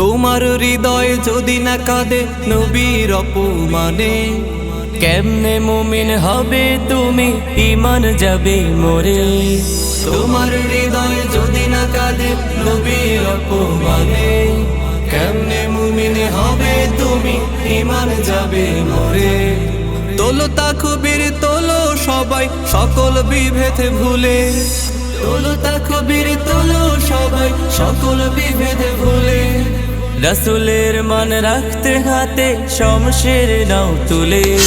তোমার হৃদয় যদি না কাঁদে নবীর অপমানে, কেমনে মুমিন হবে তুমি? ইমান যাবে মোরে। তোমার হৃদয় যদি না কাঁদে নবীর অপমানে, কেমনে মুমিনে হবে তুমি? ইমান যাবে মরে। তোলো তাকবীর, তোলো সবাই সকল বিভেদ ভুলে। তোলো তাকবীর, তোলো সবাই সকল বিভেদ রাসুলের মান রাখতে হাতে শমশের নাও তুলে।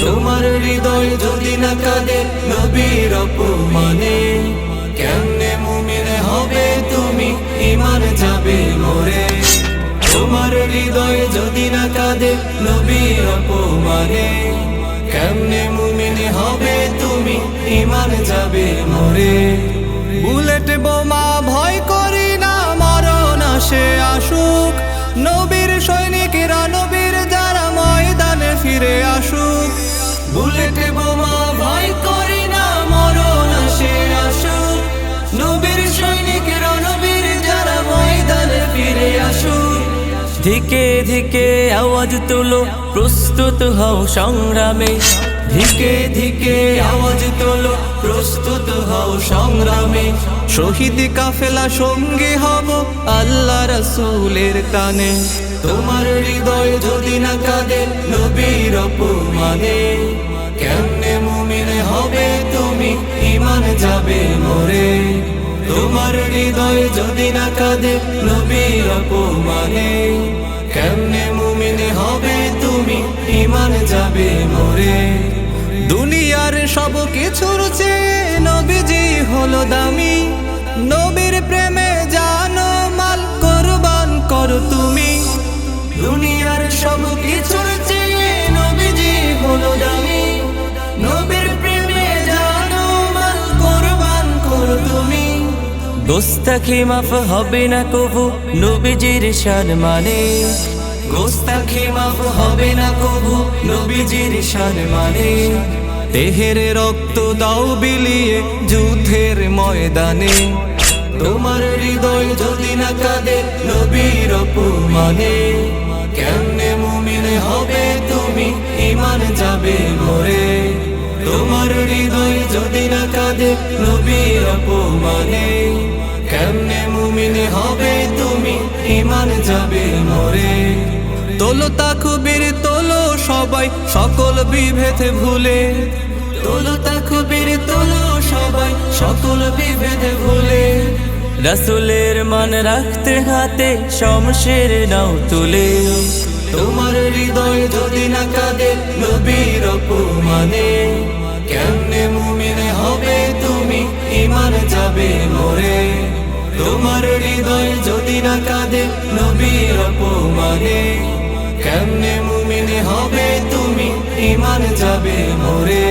তোমার হৃদয় যদি না কাঁদে, নবীর অপমানে। কেমনে মুমিনে হবে তুমি? ইমান যাবে মরে। তোমার হৃদয় যদি না কাঁদে, নবীর অপমানে। কেমনে মুমিনে হবে তুমি? ইমান যাবে মরে। ধিকে ধিকে আওয়াজ তুলো, প্রস্তুত হও সংগ্রামে। ধিকে ধিকে আওয়াজ তোলো, প্রস্তুত হও সংগ্রামে। শহীদ কাফেলা সঙ্গী হব আল্লাহ রসুলের টানে তোমার হৃদয় যদি না কাঁদে, নবীর অপমানে। কেমনে মুমিনে হবে, তুমি ইমান যাবে মরে। তোমার হৃদয় যদি না কাঁদে নবীর অপমানে। কেমনে মুমিনে হবে তুমি? ইমান যাবে মরে। দুনিয়ার সব কিছুর চেয়ে নবীজি হলো দামি। নবীর প্রেমে জানো মাল, কোরবান করো তুমি। দুনিয়ার সব কিছুর গোস্তাখি মাফ হবে না কবু, নবীজির শান মানে। গোস্তাখি মাফ হবে না কবু, নবীজির শান মানে। দেহের রক্ত দাও বিলিয়ে যুদ্ধের ময়দানে। তোমার হৃদয় যদি না কাঁদে, নবীর অপমানে। কেমনে মুমিনে হবে তুমি ইমান যাবে মরে তোমার হৃদয় যদি না কাঁদে, নবীর অপমানে। যাবে মরে। তোলো তাকবীর, তোলো সবাই, সকল বিভেদ ভুলে। তোলো তাকবীর, তোলো সবাই, সকল বিভেদ ভুলে। রাসুলের মান রাখতে হাতে শমশের নাও তুলে। তোমার হৃদয় যদি না কাঁদে, নবীর অপমানে। কেমনে মুমিনে হবে তুমি ইমান যাবে মরে। তোমার হৃদয় যদি না কাঁদে নবীর অপমানে। কেমনে মুমিনে হবে তুমি? ইমান যাবে মরে।